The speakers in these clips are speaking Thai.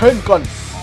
เช่นกัน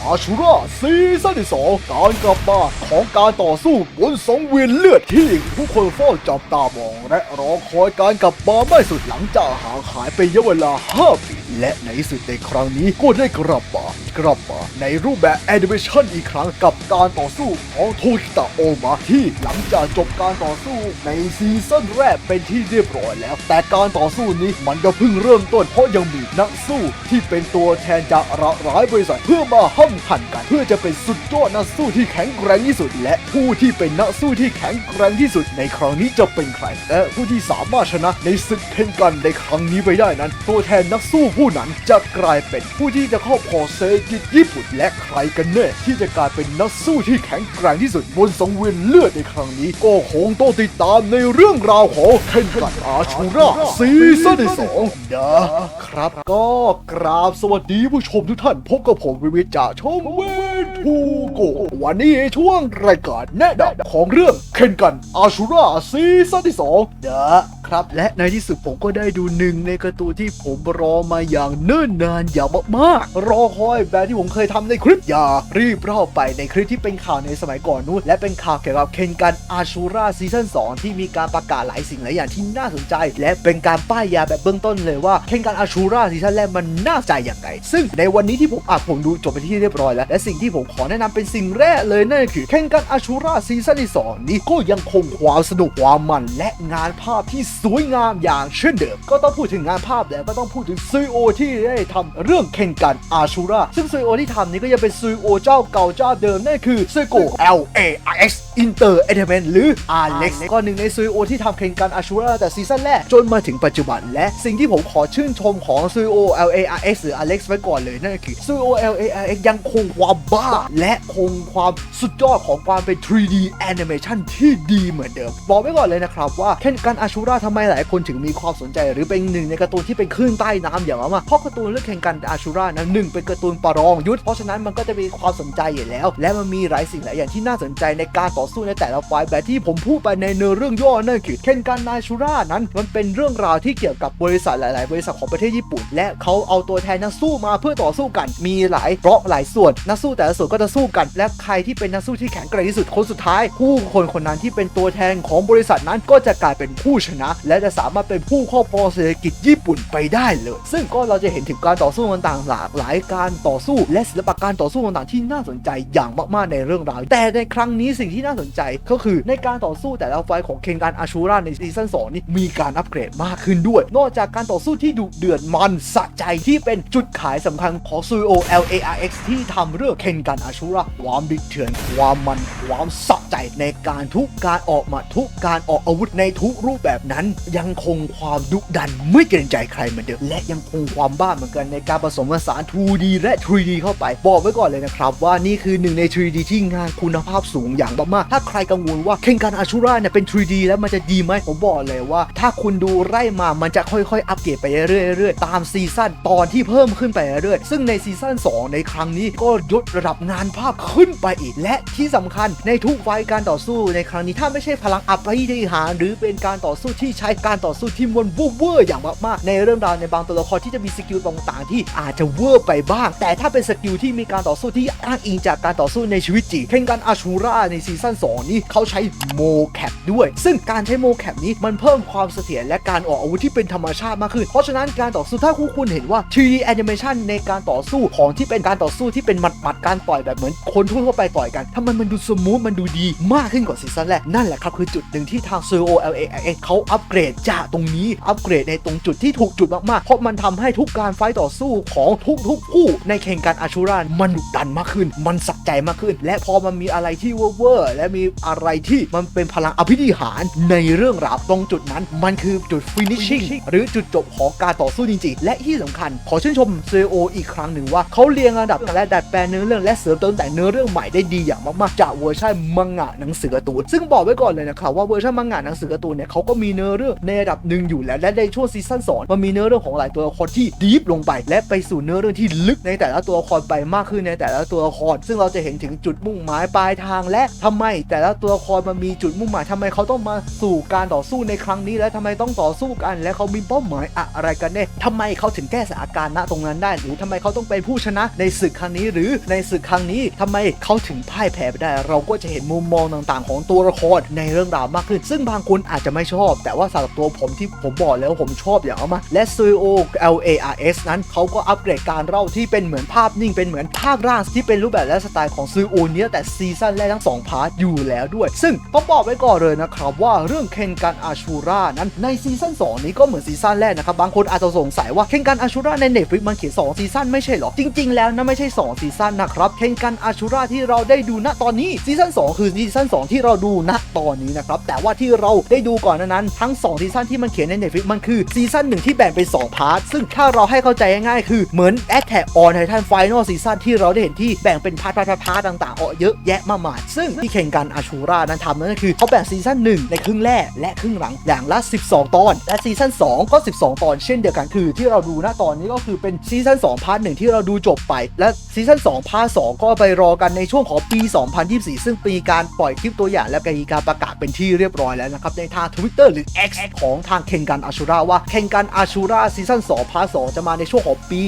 อาชูราซีซั่นที่สองการกลับมาของการต่อสู้บนสองเวียนเลือดที่ผู้คนเฝ้าจับตามอง และรอคอยการกลับมาไม่สุดหลังจากห่างหายไประยะเวลา 5 ปี และในสุดในครั้งนี้ก็ได้กลับมากลับมาในรูปแบบแอนิเมชันอีกครั้งกับการต่อสู้ของโทคิตะโอมาที่หลังจากจบการต่อสู้ในซีซั่นแรกเป็นที่เรียบร้อยแล้ว แต่การต่อสู้นี้มันก็เพิ่งเริ่มต้นเพราะยังมีนักสู้ที่เป็นตัวแทนจากหลากหลายบริษัทเพื่อมาห้ำหันกัน เพื่อจะเป็นสุดยอดนักสู้ที่แข็งแกร่งที่สุด และผู้ที่เป็นนักสู้ที่แข็งแกร่งที่สุด ในครั้งนี้จะเป็นใคร และผู้ที่สามารถชนะในศึกเพ่งกันในครั้งนี้ไปได้นั้น ตัวแทนนักสู้ผู้นั้นจะกลายเป็นผู้ที่จะครอบครองเศรษฐกิจญี่ปุ่นและใครกันแน่ที่จะกลายเป็นนักสู้ที่แข็งแกร่งที่สุดบนสังเวียนเลือดในครั้งนี้ ก็คงต้องติดตามในเรื่องราวของเคนกันอาชูราซีซั่นที่สองนะครับก็กราบสวัสดีผู้ชมทุกท่านพบกับผมวิวิจจากชองเวนทูโกวันนี้ช่วงรายการแนะนำของเรื่องเคนกันอาชูราซีซั่นที่สองนะ ครับ และในที่สุดผมก็ได้ดูหนึ่งในการ์ตูนที่ผมรอมาอย่างเนิ่นนานอย่างมากๆ รอคอยแบบที่ผมเคยทำในคลิปอย่ารีบเล่าไปในคลิปที่เป็นข่าวในสมัยก่อนนู้นและเป็นข่าวเกี่ยวกับเคนกันอาชูราซีซั่น2ที่มีการประกาศหลายสิ่งหลายอย่างที่น่าสนใจ และเป็นการป้ายยาแบบเบื้องต้นเลยว่าเคนกันอาชูราซีซั่นแรกมันน่าใจอย่างไรซึ่งในวันนี้ที่ผมอะผมดูจบไปที่เรียบร้อยแล้วและสิ่งที่ผมขอแนะนำเป็นสิ่งแรกเลยนั่นคือเคนกันอาชูราซีซั่นที่สองนี้ก็ยังคงความสนุกความมันและงานภาพที่สวยงามอย่างเช่นเดิม ก็ต้องพูดถึงงานภาพแล้วก็ต้องพูดถึงซีโอที่ได้ทำเรื่องเคนกันอาชูราซึ่งซีโอที่ทำนี้ก็ยังเป็นซีโอเจ้าเก่าเจ้าเดิมนั่นคือซีโก L A I X Inter Entertainment หรือ Alex ก็หนึ่งในซีโอที่ทำเคนกันอาชูราแต่ซีซั่นแรก จนมาถึงปัจจุบัน และสิ่งที่ผมขอชื่นชมของซีโอ L A R X หรือ Alex ไว้ก่อนเลยนั่นก็คือซีโอ L A R X ยังคงความบ้า และคงความสุดยอดของความเป็น 3D Animation ที่ดีเหมือนเดิม บอกไว้ก่อนเลยนะครับว่าเคนกันอาชูราทำไมหลายคนถึงมีความสนใจ หรือเป็นหนึ่งในการ์ตูนที่เป็นคลื่นใต้น้ำอย่างมากเพราะการ์ตูนเรื่องเคนกันอาชูรานั้นหนึ่งเป็นการ์ตูนประลองยุทธเพราะฉะนั้นมันก็จะมีความสนใจอยู่แล้ว และมันมีหลายสิ่งหลายอย่างที่น่าสนใจในการต่อสู้ในแต่ละไฟล์แบบที่ผมพูดไปในเนื้อเรื่องย่อนั่นคือเคนกันอาชูรานั้น มันเป็นเรื่องราวที่เกี่ยวกับบริษัทหลาย ๆ บริษัทของประเทศญี่ปุ่น และเขาเอาตัวแทนนักสู้มาเพื่อต่อสู้กันมีหลายบล็อกหลายส่วน นักสู้แต่ละส่วนก็จะสู้กัน และใครที่เป็นนักสู้ที่แข็งแกร่งที่สุดคนสุดท้าย ผู้คนคนนั้นที่เป็นตัวแทนของบริษัทนั้นก็จะกลายเป็นผู้ชนะ และจะสามารถเป็นผู้ครอบครองเศรษฐกิจญี่ปุ่นไปได้เลย ซึ่งก็เราจะเห็นถึงการต่อสู้ต่างๆหลากหลายการต่อสู้ และศิลปะการต่อสู้ต่างๆที่น่าสนใจอย่างมาก ๆ ในเรื่องราวแต่ในครั้งนี้สิ่งที่น่าสนใจก็คือในการต่อสู้แต่ละไฟของเคนการอาชูราในซีซั่น2นี่มีการอัปเกรดมากขึ้นด้วย นอกจากการต่อสู้ที่ดุเดือดมันสะใจที่เป็นจุดขายสำคัญของ s u o L A R X ที่ทำเรื่องเคนการอาชูราความดิเถื่อนความมันความสะใจในการทุกการออกมาทุกการออกอาวุธในทุกรูปแบบนั้น ยังคงความดุดันไม่เกรงใจใครเหมือนเดิมและยังคงความบ้าเหมือนกันในการผสมผสาน 2D และ 3D เข้าไป บอกไว้ก่อนเลยนะครับว่านี่คือหนึ่งใน 3D ที่งานคุณภาพสูงอย่างมากถ้าใครกังวลว่าเคนการอาชูราเนี่ยเป็น 3D แล้วมันจะดีไหมผมบอกเลยว่า ถ้าคุณดูไร่มามันจะค่อยๆ อัปเกรดไปเรื่อยๆตามซีซั่นตอนที่เพิ่มขึ้นไปเรื่อยๆซึ่งในซีซั่น2 ในครั้งนี้ก็ยกระดับงานภาพขึ้นไปอีก และที่สำคัญในทุกไฟการต่อสู้ในครั้งนี้ถ้าไม่ใช่พลังอัปริหารหรือเป็นการต่อสู้ที่ใช้การต่อสู้ที่มันเวอร์อย่างมากๆในเรื่องราวในบางตัวละครที่จะมีสกิลต่างๆ ที่อาจจะเวอร์ไปบ้าง แต่ถ้าเป็นสกิลที่มีการต่อสู้ที่อ้างอิงจากการต่อสู้ในชีวิตจริงเคนกันอาชูราในซีซั่น2 นี้เขาใช้โมแคปด้วย ซึ่งการใช้โมแคปนี้มันเพิ่มความเสถียรและการออกอาวุธที่เป็นธรรมชาติมากขึ้น เพราะฉะนั้นการต่อสู้ถ้าคุณคุณเห็นว่า 3D animation ในการต่อสู้ของที่เป็นการต่อสู้ที่เป็นหมัดหมัดการต่อยแบบเหมือนคนทั่วไปต่อยกันทำไมมันดูสมูทมันดูดีมากขึ้นกว่าซีซั่นแรกนั่นแหละครับคือจุดหนึ่งที่ทาง c o l a x เขาอัปเกรดจากตรงนี้อัปเกรดในตรงจุดที่ถูกจุดมากๆ เพราะมันทำให้ทุกการไฟต่อสู้ของทุกๆผู้ในเคนการอาชูรานมันดุดันมากขึ้น มันสักใจมากขึ้น และพอมันมีอะไรที่เวอร์ๆและมีอะไรที่มันเป็นพลังอภินิหารในเรื่องราวตรงจุดนั้น มันคือจุด finishing หรือจุดจบของการต่อสู้จริงๆ และที่สำคัญ ขอชื่นชม CEO อีกครั้งหนึ่งว่าเขาเรียงระดับและดัดแปลงเนื้อเรื่องและเสริมเติมแต่งเนื้อเรื่องใหม่ได้ดีอย่างมากๆ จากเวอร์ชันมังงะหนังสือการ์ตูนซึ่งบอกไว้ก่อนเลยนะครับว่าเวอร์ชันมังงะหนังสือการ์ตูนเนี่ยเขาก็มีเนื้อเรื่องในระดับหนึ่งอยู่แล้วและในช่วงซีซั่นสองมันมีเนื้อเรื่องของหลายตัวละครที่ดีฟลงไป และไปสู่เนื้อเรื่องที่ลึกในแต่ละตัวละครไปมากขึ้นในแต่ละตัวละครซึ่งเราจะเห็นถึงจุดมุ่งหมายปลายทางและทำไมมแต่ละตัวละครมันมีจุดมุ่งหมายทำไมเขาต้องมาสู่การต่อสู้ในครั้งนี้และทำไมต้องต่อสู้กัน และเขามีเป้าหมายอะไรกันแน่ทำไมเขาถึงแก้สถานการณ์ณตรงนั้นได้ หรือทำไมเขาต้องเป็นผู้ชนะในศึกครั้งนี้ หรือในศึกครั้งนี้ทำไมเขาถึงพ่ายแพ้ไปได้ เราก็จะเห็นมุมมองต่างๆ ของตัวละครในเรื่องราวมากขึ้น ซึ่งบางคนอาจจะไม่ชอบ แต่ว่าสำหรับตัวผมที่ผมบอกแล้วผมชอบอย่างมากและ CEO LARS นั้นเขาก็อัปเกรดการเล่าที่เป็นเหมือนภาพนิ่งเป็นเหมือนภาพร่างที่เป็นรูปแบบและสไตล์ของ CEO เนี้ยแต่ซีซั่นแรกทั้งสองพาร์ทอยู่แล้วด้วย ซึ่งต้องบอกไว้ก่อนเลยนะครับว่าเรื่องเคนกันอาชูรานั้นในซีซั่น2นี้ก็เหมือนซีซั่นแรกนะครับบางคนอาจจะสงสัยว่าเคนกันอาชูราในเน็ตฟลิกมันเขียน2ซีซั่นไม่ใช่เหรอจริง ๆ แล้วนะไม่ใช่2ซีซั่นนะครับเคนกันอาชูราที่เราได้ดูณตอนนี้ซีซั่น2คือซีซั่น2ที่เราดูณตอนนี้นะครับแต่ว่าที่เราได้ดูก่อนนั้นทั้ง2ซีซั่นที่มันเขียนใน Netflix มันคือซีซั่นหนึ่งที่แบ่งเป็น2พาร์ทซึ่งถ้าเราให้เข้าใจง่ายๆคือเหมือน Attack on Titan Final Season ที่เราได้เห็นที่แบ่งเป็นพาร์ทพาร์ทพาร์ทต่างๆออกเยอะแยะมากมายซึ่งที่เคนกันอาชูรานั้นทำนั่นก็คือเขาแบ่งซีซั่น1 ในครึ่งแรกและครึ่งหลังอย่างละ 12 ตอน และซีซั่น2 ก็ 12 ตอน เช่นเดียวกันคือที่เราดูณตอนนี้ก็คือเป็นซีซั่น2พาร์ทหนึ่งที่เราดูจบไป และซีซั่น2พาร์ท2ก็ไปรอกันในช่วงของปี 2024 ซึ่งปีการปล่อยคลิปตัวอย่างและมีการประกาศเป็นที่เรียบร้อยแล้วนะครับในทาง Twitter หรือ X ของทางเคนกันอาชูราว่าเคนกันอาชูราซีซั่น2พาร์ท2จะมาในช่วงของปี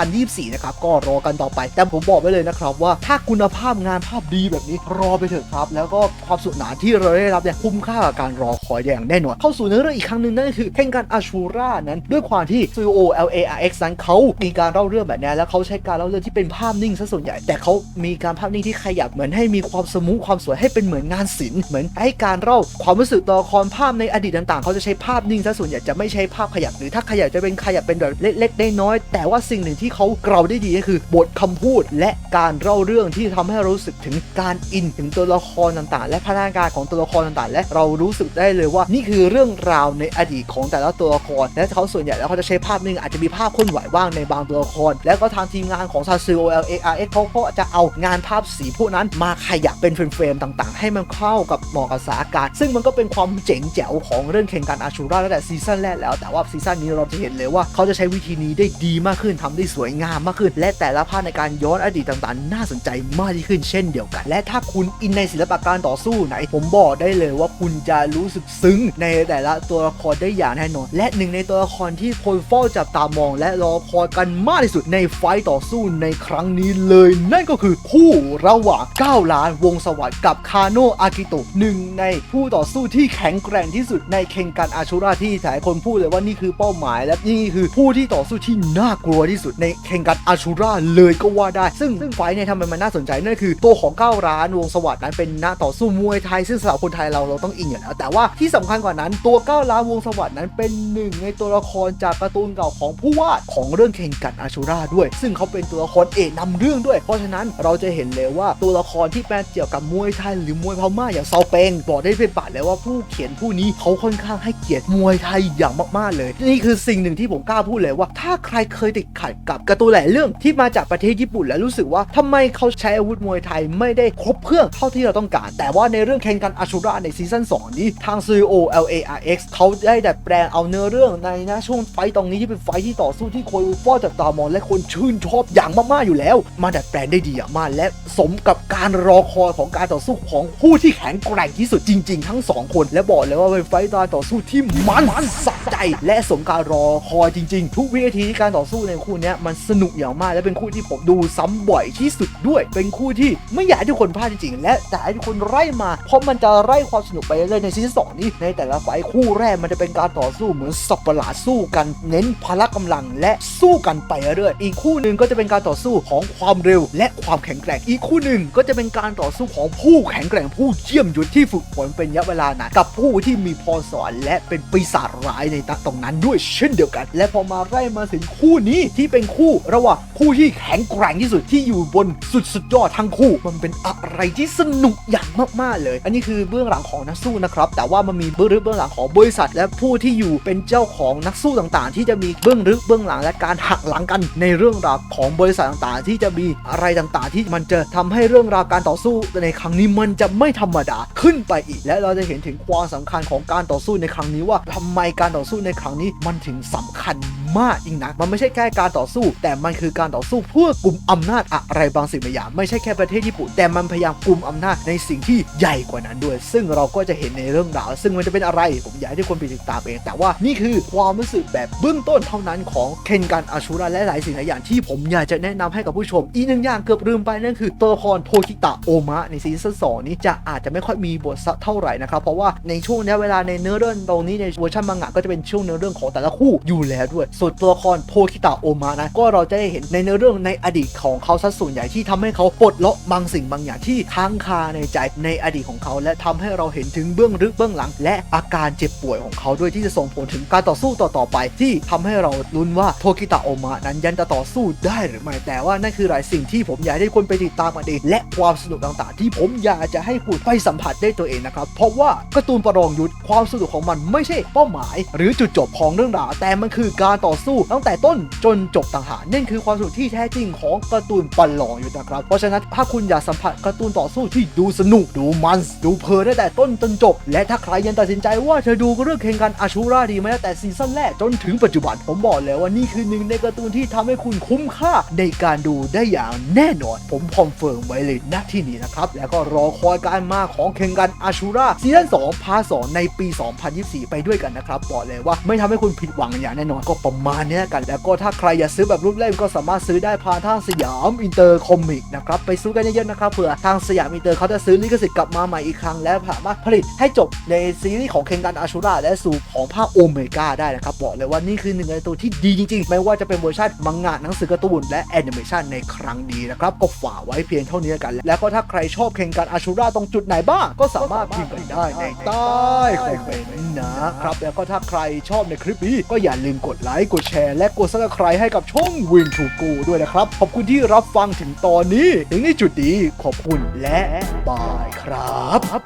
2024 นะครับก็รอกันต่อไป แต่ผมบอกไว้เลยนะครับว่าถ้าคุณภาพงานภาพดีแบบนี้รอไปเถอะครับแล้วก็ความสุขหนาที่เราได้รับเนี่ยคุ้มค่ากับการรอคอยอย่างแน่นอนเข้าสู่เนื้อเรื่องอีกครั้งหนึ่งนั่นก็คือเคนกันอาชูรานั้นด้วยความที่ CEO LARX นั้นเขามีการเล่าเรื่องแบบนี้แล้วเขาใช้การเล่าเรื่องที่เป็นภาพนิ่งซะส่วนใหญ่ แต่เขามีการภาพนิ่งที่ขยับเหมือนให้มีความสมูทความสวยให้เป็นเหมือนงานศิลป์เหมือนให้การเล่าความรู้สึกตัวละครภาพในอดีตต่างๆ เขาจะใช้ภาพนิ่งซะส่วนใหญ่จะไม่ใช้ภาพขยับหรือถ้าขยับจะเป็นขยับเป็นแบบเล็กๆได้น้อยๆแต่ว่าสิ่งหนึ่งที่เขาเกลาได้ดีก็คือบทคำพูดและการเล่าเรื่องที่ทำให้เรารู้สึกถึงการอินถึงตัวละคครต่างๆ และพัฒนาการของตัวละครต่างๆ และเรารู้สึกได้เลยว่านี่คือเรื่องราวในอดีตของแต่ละตัวละคร และเขาส่วนใหญ่แล้วเขาจะใช้ภาพนิ่งอาจจะมีภาพเคลื่อนไหวบ้างในบางตัวละคร และก็ทางทีมงานของซาซิโอเอลเออาร์เอเขาก็จะเอางานภาพสีพวกนั้นมาขยับเป็นเฟรมๆต่างๆ ให้มันเข้ากับเหมาะกับสถานการณ์ซึ่งมันก็เป็นความเจ๋งแจ๋วของเรื่องเคนกันอาชูราตั้งแต่ซีซั่นแรกแล้วแต่ว่าซีซั่นนี้เราจะเห็นเลยว่าเขาจะใช้วิธีนี้ได้ดีมากขึ้นทำได้สวยงามมากขึ้น และแต่ละภาคในการย้อนอดีตต่างๆ น่าสนใจมากยิ่งขึ้นเช่นเดียวกัน และถ้าคุณอินในศิลปะการต่อสู้ไหน ผมบอกได้เลยว่าคุณจะรู้สึกซึ้งในแต่ละตัวละครได้อย่างแน่นอน และหนึ่งในตัวละครที่คนเฝ้าจับตามอง และรอคอยกันมากที่สุดในไฟต์ต่อสู้ในครั้งนี้เลย นั่นก็คือคู่ระหว่าง9ล้านวงสวัสดิ์กับคาโนะอากิโตะหนึ่งในผู้ต่อสู้ที่แข็งแกร่งที่สุดในเคนกันอาชูราที่หลายคนพูดเลยว่านี่คือเป้าหมาย และนี่คือผู้ที่ต่อสู้ที่น่ากลัวที่สุดในเคนกันอาชูราเลยก็ว่าได้ ซึ่งซึ่งไฟท์เนี่ยทำไมมันน่าสนใจนั่นคือ ตัวของก้าวร้านวงสวัสดิ์นั้นเป็นนักต่อสู้มวยไทยซึ่งสำหรับคนไทยเราเราต้องอินอยู่แล้วแต่ว่าที่สำคัญกว่านั้นตัวก้าวร้าวงสวัสดิ์นั้นเป็นหนึ่งในตัวละครจากการ์ตูนเก่าของผู้วาดของเรื่องเคนกันอาชูราด้วย ซึ่งเขาเป็นตัวละครเอกนำเรื่องด้วย เพราะฉะนั้นเราจะเห็นเลยว่าตัวละครที่แปลเกี่ยวกับมวยไทยหรือมวยพม่าอย่างเซาเปงบอกได้เป็นปากเลยว่าผู้เขียนผู้นี้เขาค่อนข้างให้เกียรติมวยไทยอย่างมากๆเลย นี่คือสิ่งหนึ่งที่ผมกล้าพูดเลยว่า ถ้าใครเคยติดขัดกับการ์ตูนหลายเรื่องที่มาจากประเทศญี่ปุ่นแล้วรู้สึกว่าทำไมเขาใช้อาวุธมวยไทยไม่ได้ครบเครื่องเท่าที่เราต้องการ แต่ว่าในเรื่องเคนกันอาชูระในซีซั่น2นี้ทาง CEO LARX เขาได้ดัดแปลงเอาเนื้อเรื่องในนะช่วงไฟต์ตรงนี้ที่เป็นไฟต์ที่ต่อสู้ที่คนฟอจับตามองและคนชื่นชอบอย่างมากๆอยู่แล้ว มาดัดแปลงได้ดีมากและสมกับการรอคอยของการต่อสู้ของผู้ที่แข็งแกร่งที่สุดจริง ๆ ทั้งสองคน และบอกเลยว่าเป็นไฟต์การต่อสู้ที่มันสะใจ และสมการรอคอยจริง ๆ ทุกวินาทีที่การต่อสู้ในคู่นี้มันสนุกอย่างมากและเป็นคู่ที่ผมดูซ้ำบ่อยที่สุดด้วย เป็นคู่ที่ไม่อยากให้ทุกคนพลาดจริงๆและแต่ให้ทุกคนไล่มา เพราะมันจะไล่ความสนุกไปเรื่อยในซีซั่นสองนี้ในแต่ละไฟคู่แรกมันจะเป็นการต่อสู้เหมือนสับประหลาดสู้กัน เน้นพละกำลังและสู้กันไปเรื่อยอีกคู่หนึ่งก็จะเป็นการต่อสู้ของความเร็ว และความแข็งแกร่งอีกคู่หนึ่งก็จะเป็นการต่อสู้ของผู้แข็งแกร่งผู้เยี่ยมยศที่ฝึกฝนเป็นระยะเวลานานกับผู้ที่มีพรสวรรค์และเป็นปีศาจร้ายในตรงนั้นด้วยเช่นเดียวกัน และพอมาไล่มาถึงคู่นี้ที่เป็นคู่ระหว่างผู้ที่แข็งแกร่งที่สุดที่อยู่บนสุดสุดยอดทั้งคู่ มันเป็นอะไรที่สนุกอย่างมากๆเลย อันนี้คือเบื้องหลังของนักสู้นะครับ แต่ว่ามันมีเบื้องลึกเบื้องหลังของบริษัท และผู้ที่อยู่เป็นเจ้าของนักสู้ต่างๆ ที่จะมีเบื้องลึกเบื้องหลังและการหักหลังกันในเรื่องราวของบริษัทต่างๆ ที่จะมีอะไรต่างๆ ที่มันจะทำให้เรื่องราวการต่อสู้ในครั้งนี้มันจะไม่ธรรมดาขึ้นไปอีก และเราจะเห็นถึงความสำคัญของการต่อสู้ในครั้งนี้ว่าทำไมการต่อสู้ในครั้งนี้มันถึงสำคัญมากยิ่งนักมันไม่ใช่แค่การต่อสู้ แต่มันคือการต่อสู้เพื่อกลุ่มอำนาจอะไรบางสิ่งบางอย่างไม่ใช่แค่ประเทศญี่ปุ่นแต่มันพยายามกลุ่มอำนาจในสิ่งที่ใหญ่กว่านั้นด้วย ซึ่งเราก็จะเห็นในเรื่องราว ซึ่งมันจะเป็นอะไร ผมอยากให้ทุกคนไปติดตามเอง แต่ว่านี่คือความรู้สึกแบบเบื้องต้นเท่านั้นของเคนกันอาชูระและหลายสิ่งหลายอย่างที่ผมอยากจะแนะนำให้กับผู้ชม อีกหนึ่งอย่างเกือบลืมไปนั่นคือตัวละครโทคิตะโอมะในซีซั่นสองนี้จะอาจจะไม่ค่อยมีบทสักเท่าไหร่นะครับเพราะว่าในช่วงนี้เวลาในเนื้อเรื่องตรงนี้ในเวอร์ชันมังงะก็จะเป็นช่วงเนื้อเรื่องของแต่ละคู่อยู่แล้วด้วย ส่วนตัวละครโทคิตะโอมะนะก็เราจะได้เห็นในเนื้อเรื่องในอดีตของเขาซะส่วนใหญ่ที่ทำให้เขาปลดล็อกบางสิ่งบางอย่างที่ค้างคาในใจในอดีตของเขาและทำให้เราเห็นถึงเบื้องลึกเบื้องหลัง และอาการเจ็บป่วยของเขาด้วยที่จะส่งผลถึงการต่อสู้ต่อๆไป ที่ทำให้เราลุ้นว่าโทคิตะโอมะนั้นยันจะต่อสู้ได้หรือไม่แต่ว่านั่นคือหลายสิ่งที่ผมอยากให้คนไปติดตามกันเองและความสนุกต่างๆ ที่ผมอยากจะให้คุณไปสัมผัสได้ตัวเองนะครับเพราะว่าการ์ตูนประลองยุทธความสนุกของมันไม่ใช่เป้าหมาย หรือจุดจบของเรื่องราวแต่มันคือการต่อสู้ตั้งแต่ต้นจนจบต่างหากนั่นคือความสนุกที่แท้จริงของการ์ตูนประลองยุทธนะครับเพราะฉะนั้นถ้าคุณอยากสัมผัสการ์ตูนต่อสู้ที่ดูสนุกดูมันดูเพลินได้แต่ต้นจนจบ และถ้าใครยังตัดสินใจว่าจะดูเรื่องเคนกันอาชูราดีไหมตั้งแต่ซีซั่นแรกจนถึงปัจจุบันผมบอกเลยว่านี่คือหนึ่งในการ์ตูนที่ทำให้คุณคุ้มค่าในการดูได้อย่างแน่นอน ผมคอนเฟิร์มไว้เลยณที่นี้นะครับ แล้วก็รอคอยการมาของเคนกันอาชูราซีซั่น2พาร์ท2ในปี 2024 ไปด้วยกันนะครับบอกเลยว่าไม่ทำให้คุณผิดหวังอย่างแน่นอนก็ประมาณนี้กัน แล้วก็ถ้าใครอยากซื้อแบบรูปเล่มก็สามารถซื้อได้ผ่านทางสยามอินเตอร์คอมิกนะครับไปซื้อกันเยอะๆนะครับเผื่อทางสยามอินเตอร์เขาจะซื้อลิขสิทธิ์กลับมาใหม่อีกครั้ง และสามารถผลิตให้จบในซีรีส์ของเคนกันอาชูราและสู่ของภาคโอเมก้าได้นะครับ บอกเลยว่านี่คือหนึ่งในตัวที่ดีจริงๆ ไม่ว่าจะเป็นเวอร์ชันมังงะหนังสือการ์ตูนและแอนิเมชันในครั้งนี้นะครับ ก็ฝากไว้เพียงเท่านี้กัน แล้วก็ถ้าใครชอบเคนกันอาชูราตรงจุดไหนบ้างก็สามารถพิมพ์กันได้ในใต้คอมเมนต์นะครับแล้วก็ถ้าใครชอบในคลิปนี้ก็อย่าลืมกดไลค์กดแชร์และกดซับสไครต์ให้กับช่องวินทูกูด้วยนะครับขอบคุณที่รับฟังถึงตอนนี้ ถึงในจุดนี้ขอบคุณและบายครับ